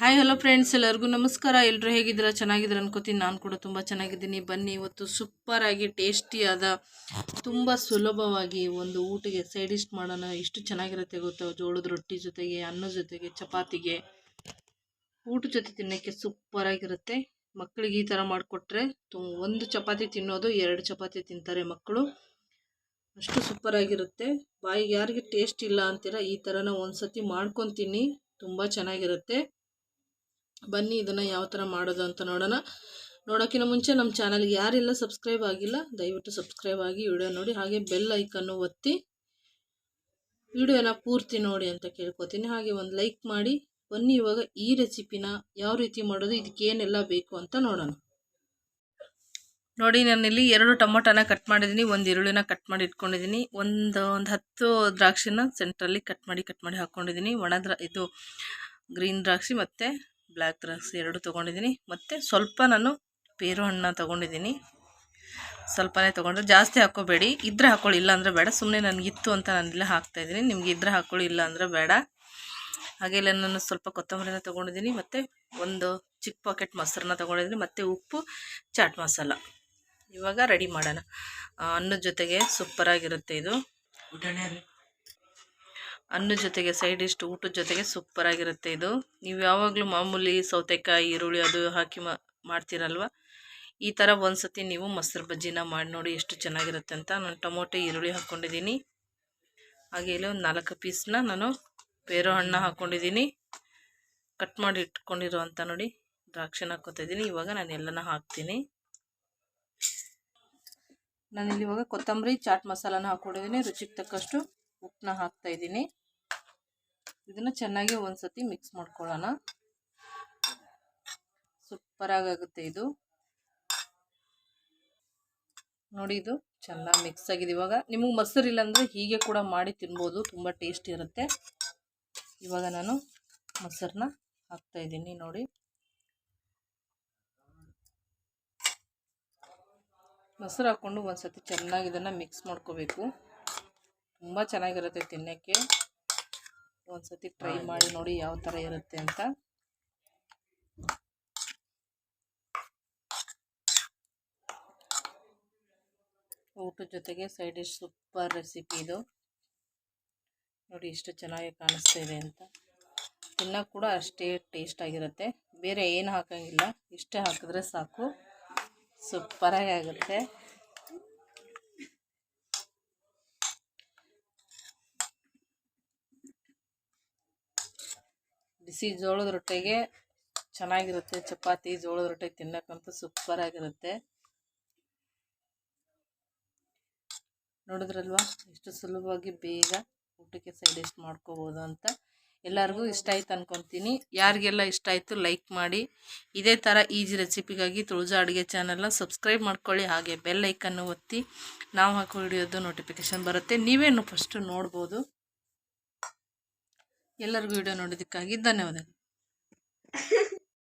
Hi hello friends ಎಲ್ಲರಿಗೂ ನಮಸ್ಕಾರ. ಎಲ್ಲರೂ ಹೇಗಿದ್ದೀರ? ಚೆನ್ನಾಗಿದ್ದೀರಾ ಅನ್ಕೋತೀನಿ. ನಾನು ಕೂಡ ತುಂಬ ಚೆನ್ನಾಗಿದ್ದೀನಿ. ಬನ್ನಿ, ಇವತ್ತು ಸೂಪರಾಗಿ ಟೇಸ್ಟಿಯಾದ ತುಂಬ ಸುಲಭವಾಗಿ ಒಂದು ಊಟಿಗೆ ಸೈಡ್ ಮಾಡೋಣ. ಎಷ್ಟು ಚೆನ್ನಾಗಿರುತ್ತೆ ಗೊತ್ತಾ? ಜೋಳದ ರೊಟ್ಟಿ ಜೊತೆಗೆ ಅನ್ನದ ಜೊತೆಗೆ, ಚಪಾತಿಗೆ. ಊಟದ ಜೊತೆ ತಿನ್ನೋಕ್ಕೆ ಸೂಪರಾಗಿರುತ್ತೆ ಮಕ್ಕಳಿಗೆ ಈ ಥರ ಮಾಡಿಕೊಟ್ರೆ ಒಂದು ಚಪಾತಿ ತಿನ್ನೋದು, ಎರಡು ಚಪಾತಿ ತಿಂತಾರೆ ಮಕ್ಕಳು. ಅಷ್ಟು ಸೂಪರಾಗಿರುತ್ತೆ ಬಾಯಿಗೆ ಯಾರಿಗೆ ಟೇಸ್ಟ್ ಇಲ್ಲ ಅಂತೀರ, ಈ ಥರನ ಒಂದು ಸತಿ ಮಾಡ್ಕೊತೀನಿ. ತುಂಬ ಚೆನ್ನಾಗಿರುತ್ತೆ. ಬನ್ನಿ ಇದನ್ನು ಯಾವ ಥರ ಮಾಡೋದು ಅಂತ ನೋಡೋಣ. ನೋಡೋಕ್ಕಿಂತ ಮುಂಚೆ ನಮ್ಮ ಚಾನಲ್ಗೆ ಯಾರೆಲ್ಲ ಸಬ್ಸ್ಕ್ರೈಬ್ ಆಗಿಲ್ಲ, ದಯವಿಟ್ಟು ಸಬ್ಸ್ಕ್ರೈಬ್ ಆಗಿ ವಿಡಿಯೋ ನೋಡಿ, ಹಾಗೆ ಬೆಲ್ ಐಕನ್ನು ಒತ್ತಿ ವಿಡಿಯೋನ ಪೂರ್ತಿ ನೋಡಿ ಅಂತ ಕೇಳ್ಕೊತೀನಿ. ಹಾಗೆ ಒಂದು ಲೈಕ್ ಮಾಡಿ, ಬನ್ನಿ ಇವಾಗ ಈ ರೆಸಿಪಿನ ಯಾವ ರೀತಿ ಮಾಡೋದು ಇದಕ್ಕೇನೆಲ್ಲ ಬೇಕು ಅಂತ ನೋಡೋಣ. ನೋಡಿ ನಾನಿಲ್ಲಿ ಎರಡು ಟೊಮೊಟೊನ ಕಟ್ ಮಾಡಿದ್ದೀನಿ, ಒಂದು ಈರುಳ್ಳಿನ ಕಟ್ ಮಾಡಿ ಇಟ್ಕೊಂಡಿದ್ದೀನಿ, ಒಂದು ಒಂದು ಹತ್ತು ದ್ರಾಕ್ಷಿನ ಸೆಂಟ್ರಲ್ಲಿ ಕಟ್ ಮಾಡಿ ಕಟ್ ಮಾಡಿ ಹಾಕ್ಕೊಂಡಿದ್ದೀನಿ ಒಣ ಇದು ಗ್ರೀನ್ ದ್ರಾಕ್ಷಿ ಮತ್ತು ಬ್ಲ್ಯಾಕ್ ದ್ರಾಕ್ಷಿ ಎರಡು ತೊಗೊಂಡಿದ್ದೀನಿ. ಮತ್ತು ಸ್ವಲ್ಪ ನಾನು ಪೇರು ಹಣ್ಣು ತೊಗೊಂಡಿದ್ದೀನಿ. ಸ್ವಲ್ಪನೇ ತೊಗೊಂಡ್ರೆ ಜಾಸ್ತಿ ಹಾಕ್ಕೋಬೇಡಿ. ಇದ್ರೆ ಹಾಕ್ಕೊಳ್ಳಿ ಇಲ್ಲ ಅಂದರೆ ಬೇಡ ಸುಮ್ಮನೆ ನನಗಿತ್ತು ಅಂತ ನಾನಿಲ್ಲ ಹಾಕ್ತಾಯಿದ್ದೀನಿ ನಿಮಗೆ ಇದ್ರೆ ಹಾಕ್ಕೊಳ್ಳಿ ಇಲ್ಲ ಅಂದರೆ ಬೇಡ. ಹಾಗೆ ಇಲ್ಲ ನಾನು ಸ್ವಲ್ಪ ಕೊತ್ತಂಬರಿನ ತೊಗೊಂಡಿದ್ದೀನಿ. ಮತ್ತು ಒಂದು ಚಿಕ್ಕ ಪಾಕೆಟ್ ಮೊಸರನ್ನ ತೊಗೊಂಡಿದ್ದೀನಿ. ಮತ್ತು ಉಪ್ಪು, ಚಾಟ್ ಮಸಾಲ. ಇವಾಗ ರೆಡಿ ಮಾಡೋಣ. ಅನ್ನದ ಜೊತೆಗೆ ಸೂಪರಾಗಿರುತ್ತೆ ಇದು. ಅನ್ನದ ಜೊತೆಗೆ ಸೈಡ್ ಇಷ್ಟು ಊಟದ ಜೊತೆಗೆ ಸೂಪರಾಗಿರುತ್ತೆ ಇದು. ನೀವು ಯಾವಾಗಲೂ ಮಾಮೂಲಿ ಸೌತೆಕಾಯಿ, ಈರುಳ್ಳಿ ಅದು ಹಾಕಿ ಮಾಡ್ತೀರಲ್ವ? ಈ ಥರ ಒಂದು ಸತಿ ನೀವು ಮೊಸರು ಬಜ್ಜಿನ ಮಾಡಿ ನೋಡಿ ಎಷ್ಟು ಚೆನ್ನಾಗಿರುತ್ತೆ ಅಂತ ನಾನು ಟೊಮೊಟೊ, ಈರುಳ್ಳಿ ಹಾಕ್ಕೊಂಡಿದ್ದೀನಿ ಹಾಗೆ ಇಲ್ಲಿ ಒಂದು ನಾಲ್ಕು ಪೀಸ್ನ ನಾನು ಪೇರು ಹಣ್ಣು ಹಾಕ್ಕೊಂಡಿದ್ದೀನಿ ಕಟ್ ಮಾಡಿ ಇಟ್ಕೊಂಡಿರುವಂಥ ನೋಡಿ ದ್ರಾಕ್ಷಿನ ಹಾಕ್ಕೊತಿದ್ದೀನಿ ಇವಾಗ ನಾನು ಎಲ್ಲನ ಹಾಕ್ತೀನಿ. ನಾನಿಲ್ಲಿ ಇವಾಗ ಕೊತ್ತಂಬರಿ, ಚಾಟ್ ಮಸಾಲಾನ ಹಾಕ್ಕೊಂಡಿದ್ದೀನಿ ರುಚಿಗೆ ತಕ್ಕಷ್ಟು ಉಪ್ಪನ್ನ ಹಾಕ್ತಾ ಇದ್ದೀನಿ. ಇದನ್ನು ಚೆನ್ನಾಗಿ ಒಂದ್ಸತಿ ಮಿಕ್ಸ್ ಮಾಡ್ಕೊಳ್ಳೋಣ. ಸೂಪರಾಗುತ್ತೆ ಇದು. ನೋಡಿ ಇದು ಚೆನ್ನಾಗಿ ಮಿಕ್ಸ್ ಆಗಿದೆ. ಇವಾಗ ನಿಮಗೆ ಮೊಸರು ಇಲ್ಲಾಂದರೆ ಹೀಗೆ ಕೂಡ ಮಾಡಿ ತಿನ್ಬೋದು. ತುಂಬ ಟೇಸ್ಟ್ ಇರುತ್ತೆ. ಇವಾಗ ನಾನು ಮೊಸರನ್ನ ಹಾಕ್ತಾ ಇದ್ದೀನಿ ನೋಡಿ. ಮೊಸರು ಹಾಕ್ಕೊಂಡು ಒಂದು ಸತಿ ಚೆನ್ನಾಗಿ ಇದನ್ನು ಮಿಕ್ಸ್ ಮಾಡ್ಕೋಬೇಕು. ತುಂಬ ಚೆನ್ನಾಗಿರುತ್ತೆ ತಿನ್ನೋಕ್ಕೆ. ಒಂದು ಸತಿ ಟ್ರೈ ಮಾಡಿ ನೋಡಿ ಯಾವ ಥರ ಇರುತ್ತೆ ಅಂತ. ಊಟದ ಜೊತೆಗೆ ಸೈಡ್ ಡಿಶ್ ಸೂಪರ್ ರೆಸಿಪಿ ಇದು. ನೋಡಿ ಇಷ್ಟು ಚೆನ್ನಾಗಿ ಕಾಣಿಸ್ತಾ ಇದೆ ಅಂತ. ತಿನ್ನೋಕೆ ಕೂಡ ಅಷ್ಟೇ ಟೇಸ್ಟ್ ಆಗಿರುತ್ತೆ. ಬೇರೆ ಏನು ಹಾಕೋಂಗಿಲ್ಲ. ಇಷ್ಟೇ ಹಾಕಿದ್ರೆ ಸಾಕು. ಸೂಪರಾಗಿ ಆಗುತ್ತೆ. ಬಿಸಿ ಜೋಳದ ರೊಟ್ಟಿಗೆ ಚೆನ್ನಾಗಿರುತ್ತೆ. ಚಪಾತಿ, ಜೋಳದ ರೊಟ್ಟೆ ತಿನ್ನಕ್ಕಂತೂ ಸೂಪರಾಗಿರುತ್ತೆ ನೋಡಿದ್ರಲ್ವಾ? ಎಷ್ಟು ಸುಲಭವಾಗಿ ಬೇಗ ಊಟಕ್ಕೆ ಸೈಡ್ ಡಿಶ್ ಮಾಡ್ಕೋಬೋದು ಅಂತ. ಎಲ್ಲರಿಗೂ ಇಷ್ಟ ಆಯ್ತು ಅನ್ಕೊತೀನಿ. ಯಾರಿಗೆಲ್ಲ ಇಷ್ಟ ಆಯಿತು ಲೈಕ್ ಮಾಡಿ. ಇದೇ ಥರ ಈಜಿ ರೆಸಿಪಿಗಾಗಿ ತುಳಜಾ ಅಡುಗೆ ಚಾನಲ್ನ ಸಬ್ಸ್ಕ್ರೈಬ್ ಮಾಡ್ಕೊಳ್ಳಿ. ಹಾಗೆ ಬೆಲ್ ಐಕನ್ನು ಒತ್ತಿ. ನಾವು ಹಾಕೋ ವಿಡಿಯೋದು ನೋಟಿಫಿಕೇಶನ್ ಬರುತ್ತೆ. ನೀವೇನು ಫಸ್ಟು ನೋಡ್ಬೋದು. ಎಲ್ಲರಿಗೂ ವಿಡಿಯೋ ನೋಡೋದಕ್ಕಾಗಿ ಧನ್ಯವಾದಗಳು.